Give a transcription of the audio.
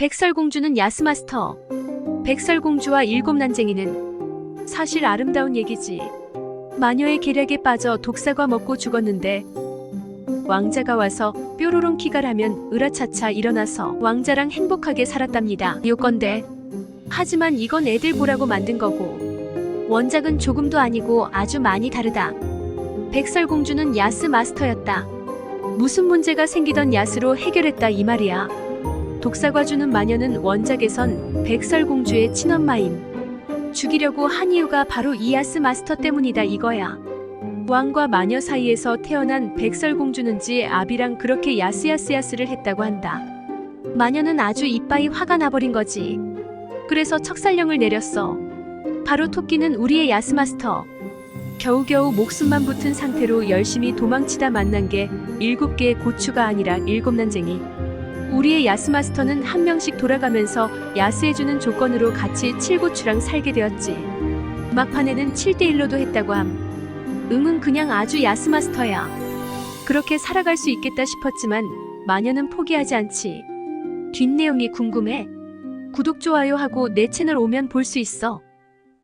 백설공주는 야스마스터. 백설공주와 일곱 난쟁이는 사실 아름다운 얘기지. 마녀의 계략에 빠져 독사과 먹고 죽었는데 왕자가 와서 뾰로롱 키가 라면 으라차차 일어나서 왕자랑 행복하게 살았답니다. 요건데 하지만 이건 애들 보라고 만든 거고 원작은 조금도 아니고 아주 많이 다르다. 백설공주는 야스 마스터였다. 무슨 문제가 생기던 야스로 해결했다 이 말이야. 독사과 주는 마녀는 원작에선 백설공주의 친엄마임. 죽이려고 한 이유가 바로 이 야스 마스터 때문이다 이거야. 왕과 마녀 사이에서 태어난 백설공주는지 아비랑 그렇게 야스야스야스를 했다고 한다. 마녀는 아주 이빠이 화가 나버린 거지. 그래서 척살령을 내렸어. 바로 토끼는 우리의 야스마스터. 겨우겨우 목숨만 붙은 상태로 열심히 도망치다 만난 게 일곱 개의 고추가 아니라 일곱 난쟁이. 우리의 야스 마스터는 한 명씩 돌아가면서 야스해주는 조건으로 같이 칠고추랑 살게 되었지. 막판에는 7대1로도 했다고 함. 응은 그냥 아주 야스 마스터야. 그렇게 살아갈 수 있겠다 싶었지만 마녀는 포기하지 않지. 뒷내용이 궁금해? 구독, 좋아요 하고 내 채널 오면 볼 수 있어.